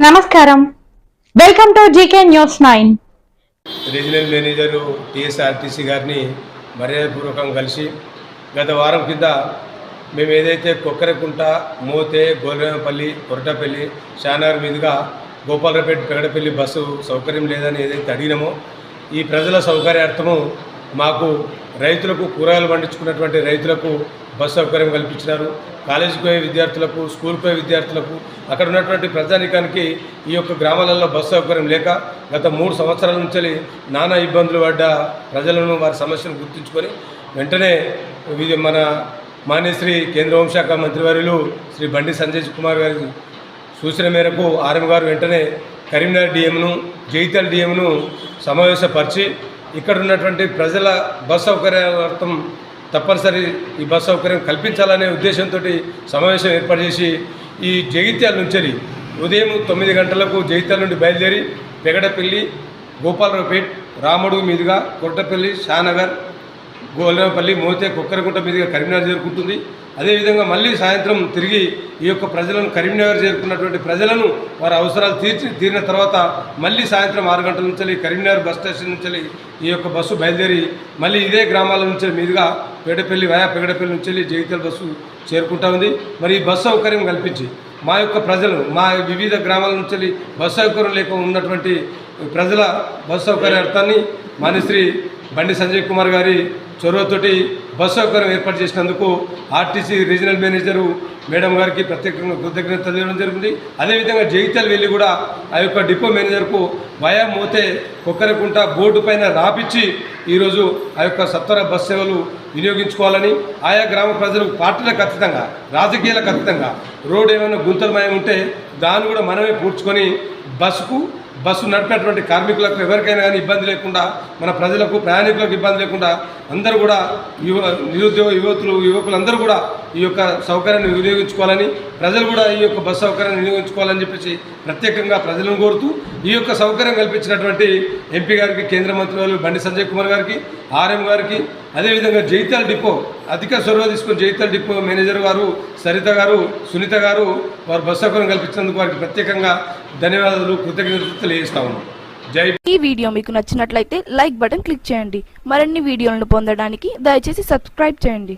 నమస్కారం. Welcome to GK news nine regional manager TSRTC గారిని మర్యాదపూర్వకంగా కలిసి గత వారం కింద మేము ఏదైతే కొక్కరకుంట మోతే గోల్రేమపల్లి కొరటపల్లి షానార్ మీదుగా గోపాలపేట పెగడపల్లి బస్సు సౌకర్యం లేదని ఏదైతే అడిగినామో ఈ ప్రజల సౌకర్యార్థము మాకు రైతులకు కూరగాయలు పండించుకున్నటువంటి రైతులకు బస్సు సౌకర్యం కల్పించినారు. కాలేజీకి పోయే విద్యార్థులకు స్కూల్కి పోయే విద్యార్థులకు అక్కడ ఉన్నటువంటి ప్రజానికానికి ఈ యొక్క గ్రామాలలో బస్సు సౌకర్యం లేక గత మూడు సంవత్సరాల నుంచి నానా ఇబ్బందులు పడ్డ ప్రజలను వారి సమస్యను గుర్తుంచుకొని వెంటనే మన మాన్యశ్రీ కేంద్ర హోంశాఖ మంత్రివర్యులు శ్రీ బండి సంజయ్ కుమార్ గారి సూచన మేరకు ఆర్ఎం గారు వెంటనే కరీంనగర్ డిఎంను జైతల్ డిఎంను సమావేశపరిచి ఇక్కడ ఉన్నటువంటి ప్రజల బస్ సౌకర్యార్థం తప్పనిసరి ఈ బస్ సౌకర్యం కల్పించాలనే ఉద్దేశంతో సమావేశం ఏర్పాటు చేసి ఈ జగిత్యాల నుంచి ఉదయం తొమ్మిది గంటలకు జగిత్యాల నుండి బయలుదేరి పెగడపల్లి గోపాలరావుపేట్ రాముడు మీదుగా కొట్టపల్లి షానగర్ గోల్రేపల్లి మోతే కుక్కరగుంట మీదుగా కరీంనగర్ చేరుకుంటుంది. అదేవిధంగా మళ్ళీ సాయంత్రం తిరిగి ఈ యొక్క ప్రజలను కరీంనగర్ చేరుకున్నటువంటి ప్రజలను వారి అవసరాలు తీర్చి తీరిన తర్వాత మళ్ళీ సాయంత్రం ఆరు గంటల నుంచి కరీంనగర్ బస్ స్టేషన్ నుంచి ఈ యొక్క బస్సు బయలుదేరి మళ్ళీ ఇదే గ్రామాల నుంచి మీదుగా పేడపల్లి వయా పెగడపల్లి నుంచి జగిత్యాల బస్సు చేరుకుంటా ఉంది. మరి ఈ బస్సు సౌకర్యం కల్పించి మా యొక్క ప్రజలు మా వివిధ గ్రామాల నుంచి బస్సు సౌకర్యం లేక ఉన్నటువంటి ప్రజల బస్సు సౌకర్యార్థాన్ని మనశ్రీ బండి సంజయ్ కుమార్ గారి చొరవతోటి బస్సు సౌకర్యం ఏర్పాటు చేసినందుకు ఆర్టీసీ రీజనల్ మేనేజరు మేడం గారికి ప్రత్యేకంగా కృతజ్ఞత తెలియడం జరిగింది. అదేవిధంగా జగిత్యాల వెళ్ళి కూడా ఆ యొక్క డిపో మేనేజర్కు వయా మోతే కొక్కరకుంట బోర్డు పైన రాపిచ్చి ఈరోజు ఆ యొక్క సత్వర బస్ సేవలు వినియోగించుకోవాలని ఆయా గ్రామ ప్రజలు పార్టీలకు ఖచ్చితంగా రాజకీయాలకు ఖచ్చితంగా రోడ్ ఏమైనా గుంతలమయం ఉంటే దాన్ని కూడా మనమే పూడ్చుకొని బస్సుకు బస్సు నడిపేటువంటి కార్మికులకు ఎవరికైనా కానీ ఇబ్బంది లేకుండా మన ప్రజలకు ప్రయాణికులకు ఇబ్బంది లేకుండా అందరూ కూడా యువ నిరుద్యోగ యువతులు యువకులందరూ కూడా ఈ యొక్క సౌకర్యాన్ని వినియోగించుకోవాలని ప్రజలు కూడా ఈ యొక్క బస్సు సౌకర్యాన్ని వినియోగించుకోవాలని చెప్పేసి ప్రత్యేకంగా ప్రజలను కోరుతూ ఈ యొక్క సౌకర్యం కల్పించినటువంటి ఎంపీ గారికి కేంద్ర మంత్రి వాళ్ళు బండి సంజయ్ కుమార్ గారికి ఆర్ఎం గారికి అదేవిధంగా జైతాల్ డిపో అధిక చొరవ తీసుకుని జైతాల్ డిపో మేనేజర్ గారు సరిత గారు సునీత గారు వారు బస్సు సౌకర్యం కల్పించినందుకు వారికి ప్రత్యేకంగా ధన్యవాదాలు కృతజ్ఞతలు తెలియజేస్తా ఉన్నాం. జై ఈ వీడియో మీకు నచ్చినట్లయితే లైక్ బటన్ క్లిక్ చేయండి. మరిన్ని వీడియోలను పొందడానికి దయచేసి సబ్స్క్రైబ్ చేయండి.